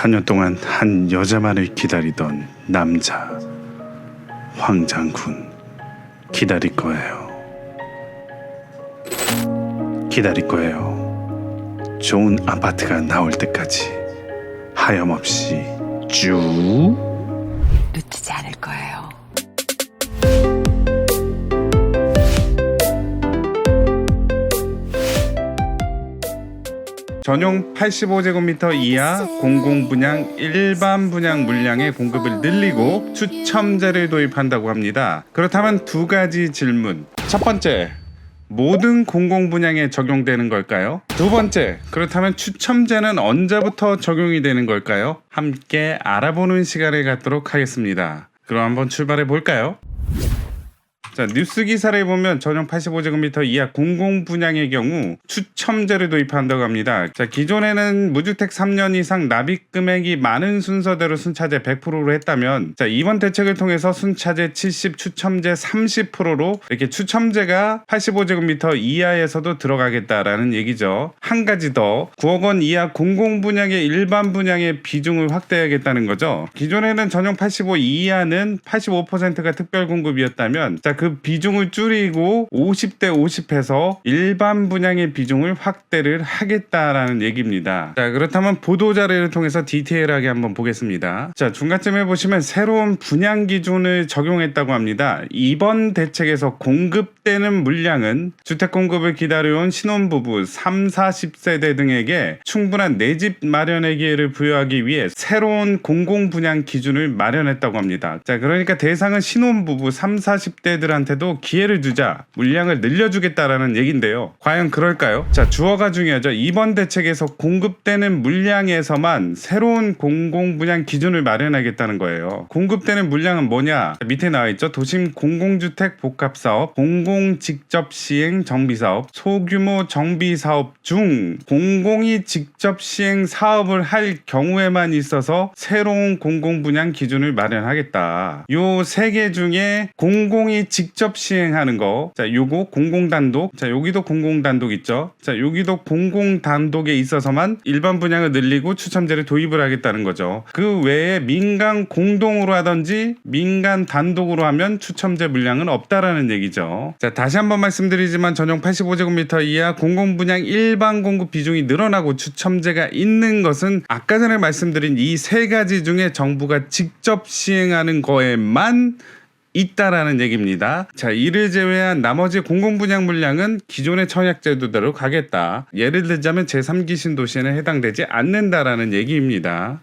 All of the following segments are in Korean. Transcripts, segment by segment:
4년 동안 한 여자만을 기다리던 남자 황장군 기다릴 거예요. 기다릴 거예요. 좋은 아파트가 나올 때까지 하염없이 쭉 놓치지 않을 거예요. 전용 85제곱미터 이하 공공 분양 일반 분양 물량의 공급을 늘리고 추첨제를 도입한다고 합니다. 그렇다면 두 가지 질문. 첫 번째, 모든 공공 분양에 적용되는 걸까요? 두 번째, 그렇다면 추첨제는 언제부터 적용이 되는 걸까요? 함께 알아보는 시간을 갖도록 하겠습니다. 그럼 한번 출발해 볼까요? 자, 뉴스 기사를 보면 전용 85제곱미터 이하 공공 분양의 경우 추첨제를 도입한다고 합니다. 자, 기존에는 무주택 3년 이상 납입 금액이 많은 순서대로 순차제 100%로 했다면 자, 이번 대책을 통해서 순차제 70, 추첨제 30%로 이렇게 추첨제가 85제곱미터 이하에서도 들어가겠다라는 얘기죠. 한 가지 더 9억 원 이하 공공 분양의 일반 분양의 비중을 확대하겠다는 거죠. 기존에는 전용 85 이하는 85%가 특별 공급이었다면 자, 그 비중을 줄이고 50대 50해서 일반 분양의 비중을 확대를 하겠다라는 얘기입니다. 자, 그렇다면 보도 자료를 통해서 디테일하게 한번 보겠습니다. 자, 중간쯤에 보시면 새로운 분양 기준을 적용했다고 합니다. 이번 대책에서 공급되는 물량은 주택 공급을 기다려온 신혼부부 3, 40세대 등에게 충분한 내 집 마련의 기회를 부여하기 위해 새로운 공공 분양 기준을 마련했다고 합니다. 자, 그러니까 대상은 신혼부부 3, 40대들 한테도 기회를 주자 물량을 늘려주겠다라는 얘긴데요. 과연 그럴까요? 자, 주어가 중요하죠. 이번 대책에서 공급되는 물량에서만 새로운 공공 분양 기준을 마련하겠다는 거예요. 공급되는 물량은 뭐냐? 밑에 나와 있죠. 도심 공공주택 복합 사업, 공공 직접 시행 정비 사업, 소규모 정비 사업 중 공공이 직접 시행 사업을 할 경우에만 있어서 새로운 공공 분양 기준을 마련하겠다. 요 세 개 중에 공공이 직접 시행하는 거. 자, 요거 공공 단독. 자, 여기도 공공 단독 있죠. 자, 여기도 공공 단독에 있어서만 일반 분양을 늘리고 추첨제를 도입을 하겠다는 거죠. 그 외에 민간 공동으로 하든지 민간 단독으로 하면 추첨제 물량은 없다라는 얘기죠. 자, 다시 한번 말씀드리지만 전용 85제곱미터 이하 공공 분양 일반 공급 비중이 늘어나고 추첨제가 있는 것은 아까 전에 말씀드린 이 세 가지 중에 정부가 직접 시행하는 거에만 있다라는 얘기입니다. 자, 이를 제외한 나머지 공공 분양 물량은 기존의 청약 제도대로 가겠다. 예를 들자면 제3기 신도시에는 해당되지 않는다라는 얘기입니다.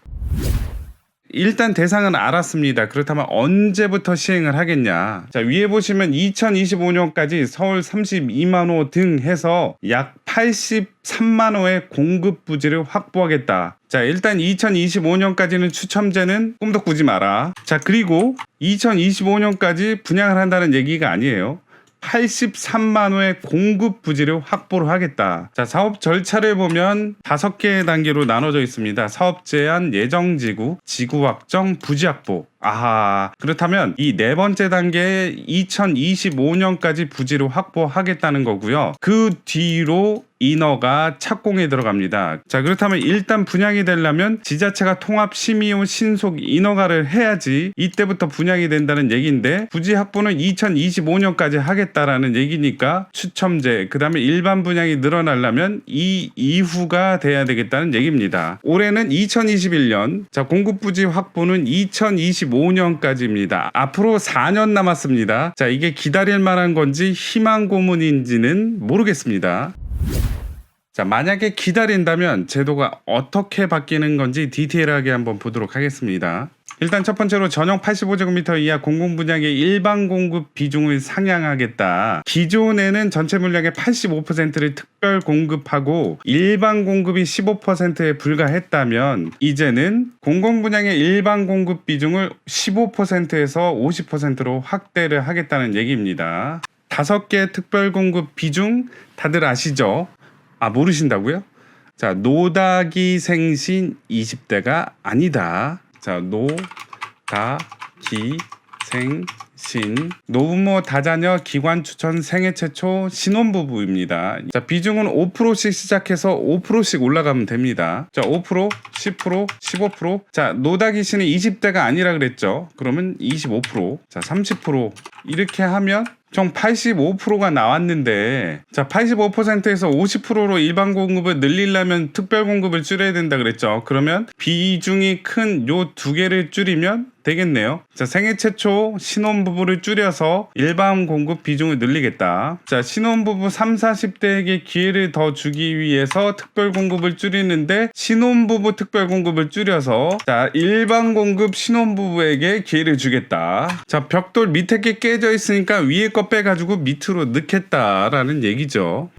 일단 대상은 알았습니다. 그렇다면 언제부터 시행을 하겠냐? 자, 위에 보시면 2025년까지 서울 32만 호 등 해서 약 83만 호의 공급 부지를 확보하겠다. 자, 일단 2025년까지는 추첨제는 꿈도 꾸지 마라. 자, 그리고 2025년까지 분양을 한다는 얘기가 아니에요. 83만 호의 공급 부지를 확보를 하겠다. 자, 사업 절차를 보면 다섯 개의 단계로 나눠져 있습니다. 사업 제한, 예정 지구, 지구 확정, 부지 확보. 아하. 그렇다면 이 네 번째 단계에 2025년까지 부지를 확보하겠다는 거고요. 그 뒤로 인허가 착공에 들어갑니다. 자, 그렇다면 일단 분양이 되려면 지자체가 통합 심의후 신속 인허가를 해야지 이때부터 분양이 된다는 얘기인데 부지 확보는 2025년까지 하겠다라는 얘기니까 추첨제, 그다음에 일반 분양이 늘어나려면 이 이후가 돼야 되겠다는 얘기입니다. 올해는 2021년, 자, 공급 부지 확보는 2025 년까지입니다. 앞으로 4년 남았습니다. 자, 이게 기다릴 만한 건지 희망 고문인지는 모르겠습니다. 자, 만약에 기다린다면 제도가 어떻게 바뀌는 건지 디테일하게 한번 보도록 하겠습니다. 일단 첫 번째로 전용 85제곱미터 이하 공공 분양의 일반 공급 비중을 상향하겠다. 기존에는 전체 물량의 85%를 특별 공급하고 일반 공급이 15%에 불과했다면 이제는 공공 분양의 일반 공급 비중을 15%에서 50%로 확대를 하겠다는 얘기입니다. 다섯 개 특별 공급 비중 다들 아시죠? 아 모르신다고요? 자 노다기 생신 20대가 아니다. 자 노 다기 신 노부모 다자녀 기관 추천 생애 최초 신혼부부입니다. 자 비중은 5%씩 시작해서 5%씩 올라가면 됩니다. 자 5%, 10%, 15%. 자 노다기 씨는 20대가 아니라 그랬죠. 그러면 25%, 자30% 이렇게 하면 총 85%가 나왔는데 자 85%에서 50%로 일반 공급을 늘리려면 특별 공급을 줄여야 된다 그랬죠. 그러면 비중이 큰 요 두 개를 줄이면 되겠네요. 자 생애 최초 신혼부부를 줄여서 일반 공급 비중을 늘리겠다. 자 신혼부부 3, 40대에게 기회를 더 주기 위해서 특별 공급을 줄이는데 신혼부부 특별 공급을 줄여서 자 일반 공급 신혼부부에게 기회를 주겠다. 자 벽돌 밑에 게 깨져 있으니까 위에 거 빼가지고 밑으로 넣겠다라는 얘기죠.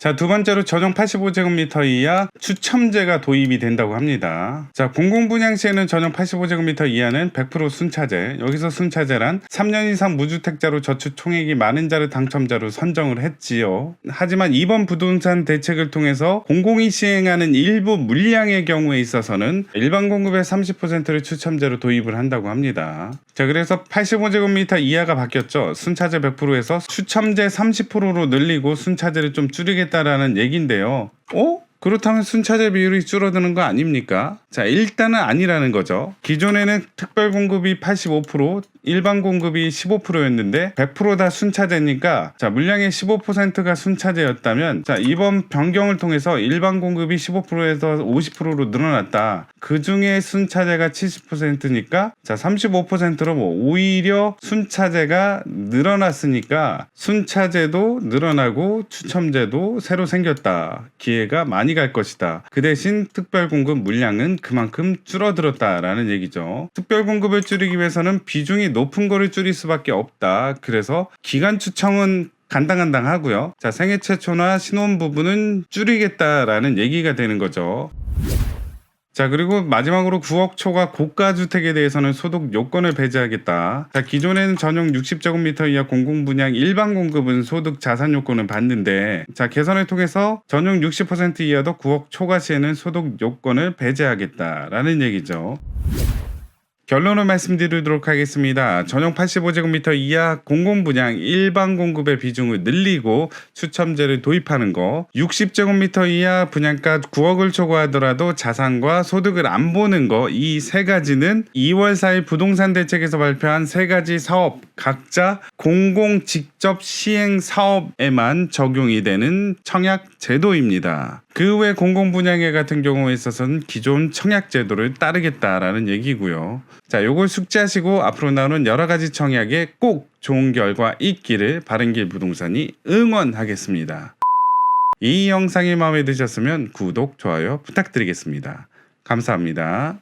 자, 두 번째로 전용 85제곱미터 이하 추첨제가 도입이 된다고 합니다. 자, 공공분양 시에는 전용 85제곱미터 이하는 100% 순차제. 여기서 순차제란 3년 이상 무주택자로 저축 총액이 많은 자를 당첨자로 선정을 했지요. 하지만 이번 부동산 대책을 통해서 공공이 시행하는 일부 물량의 경우에 있어서는 일반 공급의 30%를 추첨제로 도입을 한다고 합니다. 자, 그래서 85제곱미터 이하가 바뀌었죠. 순차제 100%에서 추첨제 30%로 늘리고 순차제를 좀 줄이겠다 라는 얘긴데요. 어? 그렇다면 순차제 비율이 줄어드는 거 아닙니까? 자, 일단은 아니라는 거죠. 기존에는 특별 공급이 85%, 일반 공급이 15%였는데 100%다 순차제니까 자, 물량의 15%가 순차제였다면 자, 이번 변경을 통해서 일반 공급이 15%에서 50%로 늘어났다. 그 중에 순차제가 70%니까 자, 35%로 뭐 오히려 순차제가 늘어났으니까 순차제도 늘어나고 추첨제도 새로 생겼다. 기회가 많이 갈 것이다. 그 대신 특별 공급 물량은 그만큼 줄어들었다라는 얘기죠. 특별 공급을 줄이기 위해서는 비중이 높은 거를 줄일 수밖에 없다. 그래서 기간 추첨은 간당간당 하고요. 자 생애 최초나 신혼 부분은 줄이겠다라는 얘기가 되는 거죠. 자 그리고 마지막으로 9억 초과 고가 주택에 대해서는 소득 요건을 배제하겠다. 자 기존에는 전용 60제곱미터 이하 공공 분양 일반 공급은 소득 자산 요건을 받는데 자 개선을 통해서 전용 60% 이하도 9억 초과 시에는 소득 요건을 배제하겠다라는 얘기죠. 결론을 말씀드리도록 하겠습니다. 전용 85제곱미터 이하 공공분양 일반 공급의 비중을 늘리고 추첨제를 도입하는 거, 60제곱미터 이하 분양가 9억을 초과하더라도 자산과 소득을 안 보는 거, 이 세 가지는 2월 4일 부동산 대책에서 발표한 세 가지 사업 각자 공공 직접 시행 사업에만 적용이 되는 청약 제도입니다. 그 외 공공 분양회 같은 경우에 있어서는 기존 청약 제도를 따르겠다라는 얘기고요. 자, 요걸 숙지하시고 앞으로 나오는 여러 가지 청약에 꼭 좋은 결과 있기를 바른길 부동산이 응원하겠습니다. 이 영상이 마음에 드셨으면 구독, 좋아요 부탁드리겠습니다. 감사합니다.